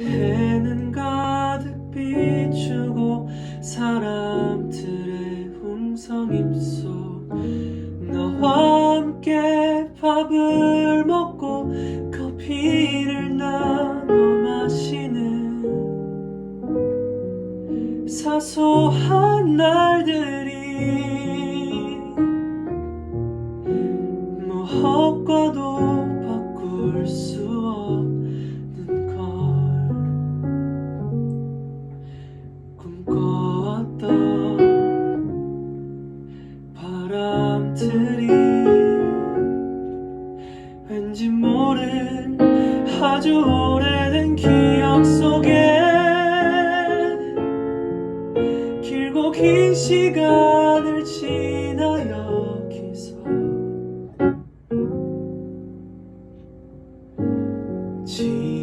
해는 가득 비추고 사람들의 흥성 입소. 너와 함께 밥을 먹고 커피를 나눠 마시는 사소한 날들이 뭐 무엇과도 바람들이 왠지 모를 아주 오래된 기억 속에 길고 긴 시간을 지나 여기서 지